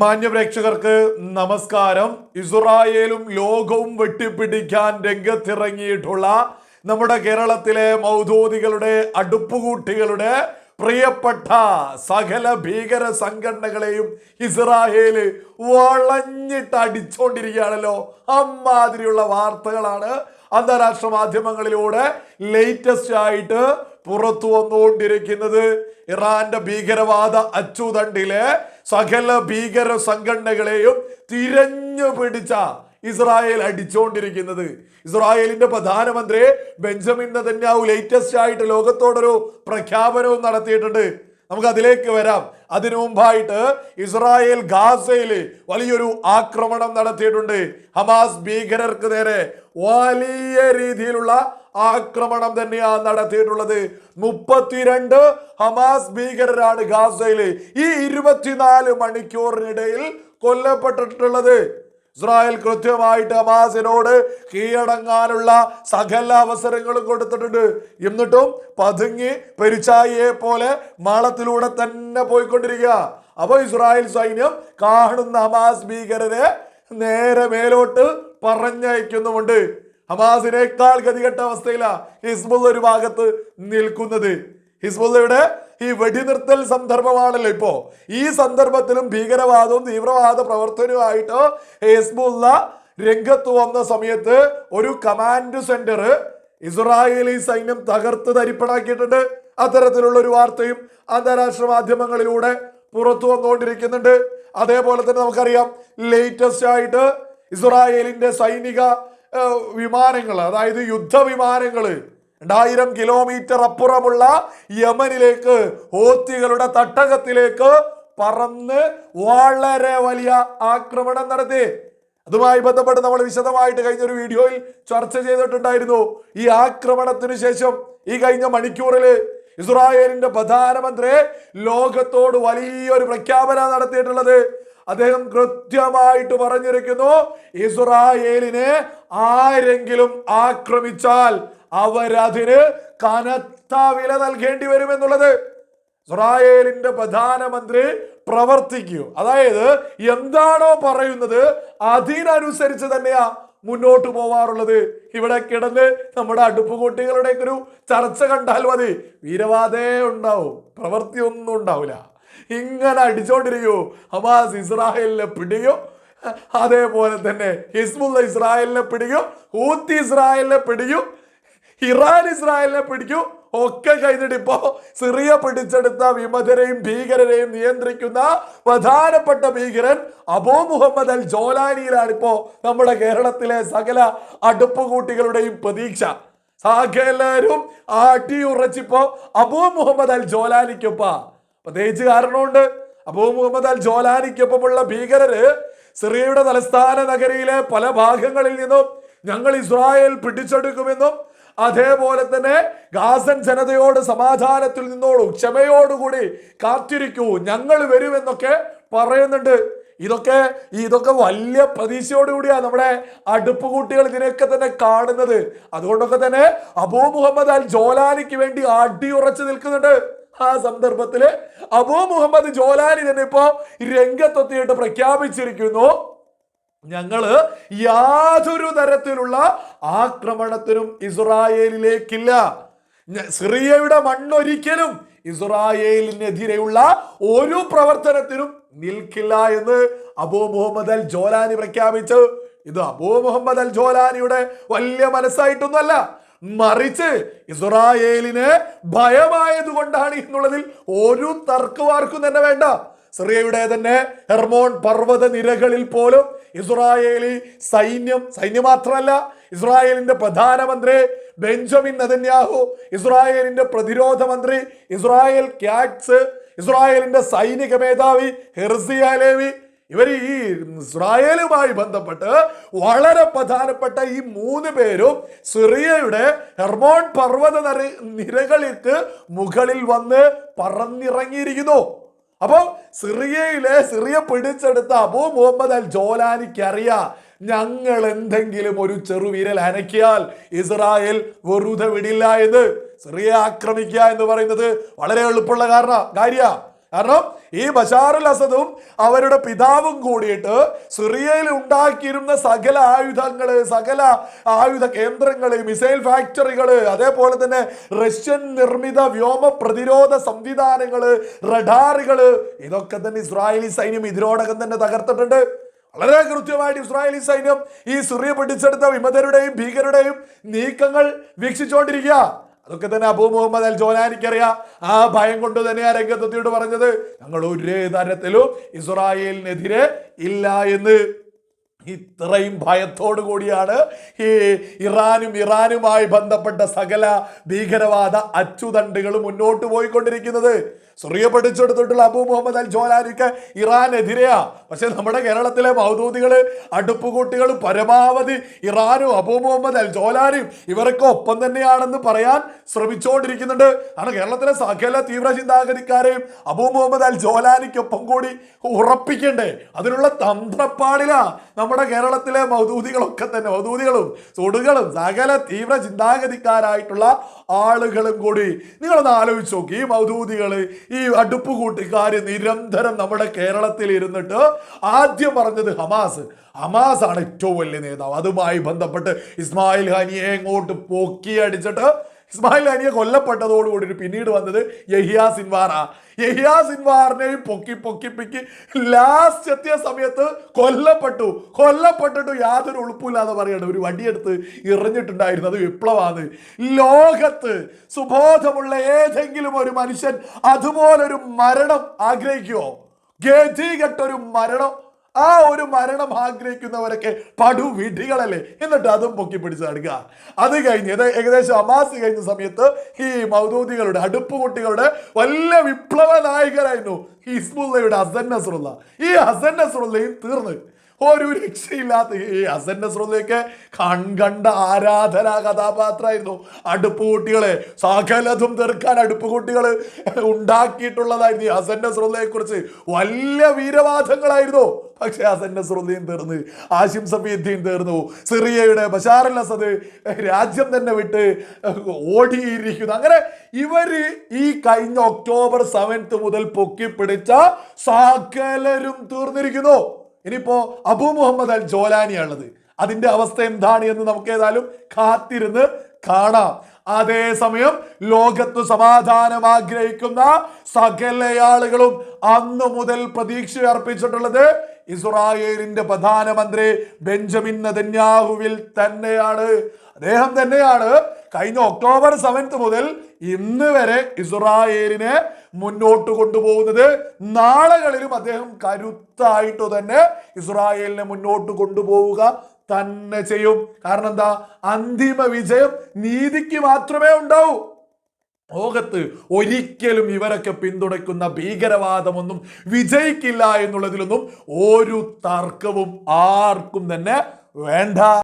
മാന്യപ്രേക്ഷകർക്ക് നമസ്കാരം. ഇസ്രായേലും ലോകവും വെട്ടിപ്പിടിക്കാൻ രംഗത്തിറങ്ങിയിട്ടുള്ള നമ്മുടെ കേരളത്തിലെ മൗദൂദികളുടെ അടുപ്പുകൂട്ടികളുടെ പ്രിയപ്പെട്ട സകല ഭീകര സംഘടനകളെയും ഇസ്രായേൽ വളഞ്ഞിട്ട് അടിച്ചോണ്ടിരിക്കുകയാണല്ലോ. അമ്മാതിരിയുള്ള വാർത്തകളാണ് അന്താരാഷ്ട്ര മാധ്യമങ്ങളിലൂടെ ലേറ്റസ്റ്റ് ആയിട്ട് പുറത്തു വന്നുകൊണ്ടിരിക്കുന്നത്. ഇറാന്റെ ഭീകരവാദ അച്ചുതണ്ടിലെ സകല ഭീകര സംഘടനകളെയും തിരഞ്ഞു പിടിച്ച ഇസ്രായേൽ അടിച്ചുകൊണ്ടിരിക്കുന്നത് ഇസ്രായേലിന്റെ പ്രധാനമന്ത്രി ബെഞ്ചമിൻ നെതന്യാഹു ലേറ്റസ്റ്റ് ആയിട്ട് ലോകത്തോടൊരു പ്രഖ്യാപനവും നടത്തിയിട്ടുണ്ട്. നമുക്ക് അതിലേക്ക് വരാം. അതിനു മുമ്പായിട്ട് ഇസ്രായേൽ ഗാസയിൽ വലിയൊരു ആക്രമണം നടത്തിയിട്ടുണ്ട്. ഹമാസ് ഭീകരർക്ക് നേരെ വലിയ രീതിയിലുള്ള ആക്രമണം തന്നെയാണ് നടത്തിയിട്ടുള്ളത്. മുപ്പത്തിരണ്ട് ഹമാസ് ഭീകരരാണ് ഗാസയിൽ ഈ ഇരുപത്തിനാല് മണിക്കൂറിനിടയിൽ കൊല്ലപ്പെട്ടിട്ടുള്ളത്. ഇസ്രായേൽ കൃത്യമായിട്ട് ഹമാസിനോട് കീഴടങ്ങാനുള്ള സകല അവസരങ്ങളും കൊടുത്തിട്ടുണ്ട്. എന്നിട്ടും പതുങ്ങി പെരിച്ചായിയെ പോലെ മാളത്തിലൂടെ തന്നെ പോയിക്കൊണ്ടിരിക്കുക. അപ്പോൾ ഇസ്രായേൽ സൈന്യം കാണുന്ന ഹമാസ് ഭീകരരെ നേരെ മേലോട്ട് പറഞ്ഞയക്കുന്നുമുണ്ട്. ഹമാസിനേക്കാൾ ഗതികെട്ട അവസ്ഥയിലാ ഹിസ്ബുള്ള ഒരു ഭാഗത്ത് നിൽക്കുന്നത്. ഹിസ്ബുള്ളയുടെ ഈ വെടിനിർത്തൽ സന്ദർഭമാണല്ലോ ഇപ്പോ. ഈ സന്ദർഭത്തിലും ഭീകരവാദവും തീവ്രവാദ പ്രവർത്തനവുമായിട്ട് ഹിസ്ബുള്ള രംഗത്ത് വന്ന സമയത്ത് ഒരു കമാൻഡ് സെന്റർ ഇസ്രായേലി സൈന്യം തകർത്ത് തരിപ്പണാക്കിയിട്ടുണ്ട്. അത്തരത്തിലുള്ള ഒരു വാർത്തയും അന്താരാഷ്ട്ര മാധ്യമങ്ങളിലൂടെ പുറത്തു വന്നുകൊണ്ടിരിക്കുന്നുണ്ട്. അതേപോലെ തന്നെ നമുക്കറിയാം ലേറ്റസ്റ്റ് ആയിട്ട് ഇസ്രായേലിന്റെ സൈനിക വിമാനങ്ങൾ അതായത് യുദ്ധവിമാനങ്ങൾ രണ്ടായിരം കിലോമീറ്റർ അപ്പുറമുള്ള യമനിലേക്ക് ഹോത്തികളുടെ തട്ടകത്തിലേക്ക് പറന്ന് വളരെ വലിയ ആക്രമണം നടത്തി. അതുമായി ബന്ധപ്പെട്ട് നമ്മൾ വിശദമായിട്ട് കഴിഞ്ഞ ഒരു വീഡിയോയിൽ ചർച്ച ചെയ്തിട്ടുണ്ടായിരുന്നു. ഈ ആക്രമണത്തിന് ശേഷം ഈ കഴിഞ്ഞ മണിക്കൂറിൽ ഇസ്രായേലിന്റെ പ്രധാനമന്ത്രി ലോകത്തോട് വലിയൊരു പ്രഖ്യാപനം നടത്തിയിട്ടുള്ളത്. അദ്ദേഹം കൃത്യമായിട്ട് പറഞ്ഞിരിക്കുന്നു ഇസ്രായേലിനെ ആരെങ്കിലും ആക്രമിച്ചാൽ അവരതിന് കനത്ത വില നൽകേണ്ടി വരുമെന്നുള്ളത്. ഇസ്രായേലിന്റെ പ്രധാനമന്ത്രി പ്രവർത്തിക്കൂ. അതായത് എന്താണോ പറയുന്നത് അതിനനുസരിച്ച് തന്നെയാ മുന്നോട്ട് പോവാറുള്ളത്. ഇവിടെ കിടന്ന് നമ്മുടെ അടുപ്പുകൂട്ടികളുടെ ഒരു ചർച്ച കണ്ടാൽ മതി. വീരവാദേ ഉണ്ടാവും. പ്രവൃത്തി ഒന്നും ഉണ്ടാവില്ല. ഇങ്ങനെ അടിച്ചോണ്ടിരിക്കൂ. ഹമാസ് ഇസ്രായേലിനെ പിടിക്കും. അതേപോലെ തന്നെ ഹിസ്ബുള്ള ഇസ്രായേലിനെ പിടിക്കും. ഊത്തി ഇസ്രായേലിനെ പിടിക്കും. ഇറാൻ ഇസ്രായേലിനെ പിടിക്കും. ഒക്കെ കഴിഞ്ഞിട്ട് ഇപ്പോ സിറിയ പിടിച്ചെടുത്ത വിമതരെയും ഭീകരരെയും നിയന്ത്രിക്കുന്ന പ്രധാനപ്പെട്ട ഭീകരൻ അബോ മുഹമ്മദ് അൽ ജോലാനിയിലാണ് ഇപ്പോ നമ്മുടെ കേരളത്തിലെ സകല അടുപ്പുകൂട്ടികളുടെയും പ്രതീക്ഷ. സകലരും ആട്ടിയുറച്ചിപ്പോ അബോ മുഹമ്മദ് അൽ ജോലാനിക്കൊപ്പ. പ്രത്യേകിച്ച് കാരണമുണ്ട്. അബൂ മുഹമ്മദ് അൽ ജോലാനിക്കൊപ്പമുള്ള ഭീകരര് സിറിയയുടെ തലസ്ഥാന നഗരിയിലെ പല ഭാഗങ്ങളിൽ നിന്നും ഞങ്ങൾ ഇസ്രായേൽ പിടിച്ചെടുക്കുമെന്നും അതേപോലെ തന്നെ ഗാസൻ ജനതയോട് സമാധാനത്തിൽ നിന്നോളൂ ക്ഷമയോടുകൂടി കാത്തിരിക്കൂ ഞങ്ങൾ വരുമെന്നൊക്കെ പറയുന്നുണ്ട്. ഇതൊക്കെ ഇതൊക്കെ വലിയ പ്രതീക്ഷയോടുകൂടിയാണ് നമ്മുടെ അടുപ്പ് കുട്ടികൾ തന്നെ കാണുന്നത്. അതുകൊണ്ടൊക്കെ തന്നെ അബൂ മുഹമ്മദ് അൽ ജോലാനിക്ക് വേണ്ടി അടിയുറച്ചു നിൽക്കുന്നുണ്ട്. ആ സന്ദർഭത്തിൽ അബൂ മുഹമ്മദ് ജോലാനി തന്നെ ഇപ്പോ രംഗത്തെത്തിയിട്ട് പ്രഖ്യാപിച്ചിരിക്കുന്നു. ഞങ്ങൾ യാതൊരു തരത്തിലുള്ള ആക്രമണത്തിനും ഇസ്രായേലിലേക്കില്ല. സിറിയയുടെ മണ്ണൊരിക്കലും ഇസ്രായേലിനെതിരെയുള്ള ഒരു പ്രവർത്തനത്തിനും നിൽക്കില്ല എന്ന് അബൂ മുഹമ്മദ് അൽ ജോലാനി പ്രഖ്യാപിച്ചു. ഇത് അബൂ മുഹമ്മദ് അൽ ജോലാനിയുടെ വലിയ മനസ്സായിട്ടൊന്നുമല്ല. മറിച്ച് ഇസ്രായേലിന് ഭയമായത് കൊണ്ടാണ് എന്നുള്ളതിൽ ഒരു തർക്കവാർക്കും തന്നെ വേണ്ട. സിറിയയുടെ തന്നെ ഹെർമോൺ പർവത നിരകളിൽ പോലും ഇസ്രായേലി സൈന്യം സൈന്യം മാത്രമല്ല ഇസ്രായേലിന്റെ പ്രധാനമന്ത്രി ബെഞ്ചമിൻ നദന്യാഹു ഇസ്രായേലിന്റെ പ്രതിരോധ മന്ത്രി ഇസ്രായേൽ ക്യാറ്റ്സ് ഇസ്രായേലിന്റെ സൈനിക മേധാവി ഹെർസിയ അലേവി ഇവർ ഈ ഇസ്രായേലുമായി ബന്ധപ്പെട്ട് വളരെ പ്രധാനപ്പെട്ട ഈ മൂന്ന് പേരും സിറിയയുടെ ഹെർമോൺ പർവത നിര നിരകളിലേക്ക് മുകളിൽ വന്ന് പറന്നിറങ്ങിയിരിക്കുന്നു. അപ്പോൾ സിറിയയിലെ സിറിയ പിടിച്ചെടുത്ത അബൂ മുഹമ്മദ് അൽ ജോലാനിക്ക് അറിയാം ഞങ്ങൾ എന്തെങ്കിലും ഒരു ചെറുവിരൽ അനക്കിയാൽ ഇസ്രായേൽ വെറുതെ വിടില്ല എന്ന്. സിറിയ ആക്രമിക്കുക എന്ന് പറയുന്നത് വളരെ എളുപ്പമുള്ള കാരണ കാര്യ. കാരണം ഈ ബഷാറുൽ അസദും അവരുടെ പിതാവും കൂടിയിട്ട് സിറിയയിൽ ഉണ്ടാക്കിയിരുന്ന സകല ആയുധങ്ങൾ സകല ആയുധ കേന്ദ്രങ്ങൾ മിസൈൽ ഫാക്ടറികൾ അതേപോലെ തന്നെ റഷ്യൻ നിർമ്മിത വ്യോമ പ്രതിരോധ സംവിധാനങ്ങൾ റഡാറുകൾ ഇതൊക്കെ തന്നെ ഇസ്രായേലി സൈന്യം ഇതിനോടകം തന്നെ തകർത്തിട്ടുണ്ട്. വളരെ കൃത്യമായിട്ട് ഇസ്രായേലി സൈന്യം ഈ സിറിയ പിടിച്ചെടുത്ത വിമതരുടെയും ഭീകരുടെയും നീക്കങ്ങൾ വീക്ഷിച്ചുകൊണ്ടിരിക്കുക. അതൊക്കെ തന്നെ അബൂ മുഹമ്മദ് അൽ ജോലാനിക്കറിയാം ആ ഭയം കൊണ്ട് തന്നെ ആ രംഗത്തെത്തിയോട് പറഞ്ഞത് ഞങ്ങൾ ഒരേ തരത്തിലും ഇസ്രായേലിനെതിരെ ഇല്ല എന്ന്. ഇത്രയും ഭയത്തോടു കൂടിയാണ് ഈ ഇറാനും ഇറാനുമായി ബന്ധപ്പെട്ട സകല ഭീകരവാദ അച്ചുതണ്ടുകൾ മുന്നോട്ട് പോയിക്കൊണ്ടിരിക്കുന്നത്. സുറിയ പഠിച്ചെടുത്തിട്ടുള്ള അബു മുഹമ്മദ് അൽ ജോലാനിക്ക് ഇറാനെതിരെയാ. പക്ഷെ നമ്മുടെ കേരളത്തിലെ മൗദൂദികൾ അടുപ്പുകൂട്ടികൾ പരമാവധി ഇറാനും അബു മുഹമ്മദ് അൽ ജോലാനും ഇവരൊക്കെ ഒപ്പം തന്നെയാണെന്ന് പറയാൻ ശ്രമിച്ചുകൊണ്ടിരിക്കുന്നുണ്ട് ആണ് കേരളത്തിലെ സകല തീവ്ര ചിന്താഗതിക്കാരെയും അബു മുഹമ്മദ് അൽ ജോലാനിക്കൊപ്പം കൂടി ഉറപ്പിക്കണ്ടേ. അതിനുള്ള തന്ത്രപ്പാടിലാ നമ്മുടെ കേരളത്തിലെ മൗദൂദികളൊക്കെ തന്നെ മൗദൂദികളും സുടുകളും സകല തീവ്ര ചിന്താഗതിക്കാരായിട്ടുള്ള ആളുകളും കൂടി. നിങ്ങളൊന്ന് ആലോചിച്ച് നോക്കി ഈ മൗദൂദികൾ ഈ അടുപ്പ് കൂട്ടിക്കാർ നിരന്തരം നമ്മുടെ കേരളത്തിൽ ഇരുന്നിട്ട് ആദ്യം പറഞ്ഞത് ഹമാസ്. ഹമാസ് ആണ് ഏറ്റവും വലിയ നേതാവ്. അതുമായി ബന്ധപ്പെട്ട് ഇസ്മായിൽ ഖാനിയെ എങ്ങോട്ട് പൊക്കി അടിച്ചിട്ട് ഇസ്മായിൽ അനിയെ കൊല്ലപ്പെട്ടതോടുകൂടി പിന്നീട് വന്നത് യഹിയ സിൻവാറ. യഹിയ സിൻവാറിനെയും പൊക്കി പൊക്കി പൊക്കി ലാസ്റ്റ് എത്തിയ സമയത്ത് കൊല്ലപ്പെട്ടു. കൊല്ലപ്പെട്ടിട്ട് യാതൊരു ഉളുപ്പില്ലാതെ പറയണം ഒരു വടിയെടുത്ത് എറിഞ്ഞിട്ടുണ്ടായിരുന്നു അത് വിപ്ലവാണ് ലോകത്ത് സുബോധമുള്ള ഏതെങ്കിലും ഒരു മനുഷ്യൻ അതുപോലൊരു മരണം ആഗ്രഹിക്കുമോ ഗതികെട്ടൊരു മരണം ആ ഒരു മരണം ആഗ്രഹിക്കുന്നവരൊക്കെ പടുവിധികളല്ലേ എന്നിട്ട് അതും പൊക്കി പിടിച്ച് നടക്കുക അത് കഴിഞ്ഞ് ഏകദേശം അമാസ് കഴിഞ്ഞ സമയത്ത് ഈ മൗദൂദികളുടെ അടുപ്പ് വല്ല വിപ്ലവ നായകരായിരുന്നു ഹിസ്ബുള്ളയുടെ ഹസൻ നസറുള്ള. ഈ ഹസൻ നസറുള്ളയും തീർന്ന്. ഒരു രക്ഷയില്ലാത്ത ഈ അസൻ നസറുള്ളയൊക്കെ കൺകണ്ട ആരാധനാ കഥാപാത്രമായിരുന്നു. അടുപ്പ് കുട്ടികളെ സകലതും തീർക്കാൻ അടുപ്പ് കുട്ടികൾ ഉണ്ടാക്കിയിട്ടുള്ളതായിരുന്നു ഈ അസൻ നസറുള്ളയെ കുറിച്ച് വലിയ വീരവാദങ്ങളായിരുന്നു. പക്ഷെ അസൻ നസ്രുദ്ദീൻ തീർന്ന് ആശിം സഫീദ്ദീൻ തീർന്നു. സിറിയയുടെ ബഷാർ അൽ അസദ് രാജ്യം തന്നെ വിട്ട് ഓടിയിരിക്കുന്നു. അങ്ങനെ ഇവർ ഈ കഴിഞ്ഞ ഒക്ടോബർ സെവൻത്ത് മുതൽ പൊക്കിപ്പിടിച്ച സകലരും തീർന്നിരിക്കുന്നു. ഇനിയിപ്പോ അബു മുഹമ്മദ് അൽ ജോലാനിയാണുള്ളത്. അതിന്റെ അവസ്ഥ എന്താണ് എന്ന് നമുക്ക് ഏതായാലും കാത്തിരുന്ന് കാണാം. അതേസമയം ലോകത്ത് സമാധാനം ആഗ്രഹിക്കുന്ന സകല ആളുകളും അന്ന് മുതൽ പ്രതീക്ഷ അർപ്പിച്ചിട്ടുള്ളത് ഇസ്രായേലിന്റെ പ്രധാനമന്ത്രി ബെഞ്ചമിൻ നെതന്യാഹുവിൽ തന്നെയാണ്. അദ്ദേഹം തന്നെയാണ് കഴിഞ്ഞ ഒക്ടോബർ സെവൻത്ത് മുതൽ ഇന്ന് വരെ ഇസ്രായേലിനെ മുന്നോട്ട് കൊണ്ടുപോകുന്നത്. നാളുകളിലും അദ്ദേഹം കരുത്തായിട്ട് തന്നെ ഇസ്രായേലിനെ മുന്നോട്ട് കൊണ്ടുപോവുക തന്നെ ചെയ്യും. കാരണം എന്താ? അന്തിമ വിജയം നീതിക്ക് മാത്രമേ ഉണ്ടാവൂ. ലോകത്ത് ഒരിക്കലും ഇവരൊക്കെ പിന്തുണയ്ക്കുന്ന ഭീകരവാദമൊന്നും വിജയിക്കില്ല എന്നുള്ളതിലൊന്നും ഒരു തർക്കവും ആർക്കും തന്നെ വേണ്ട.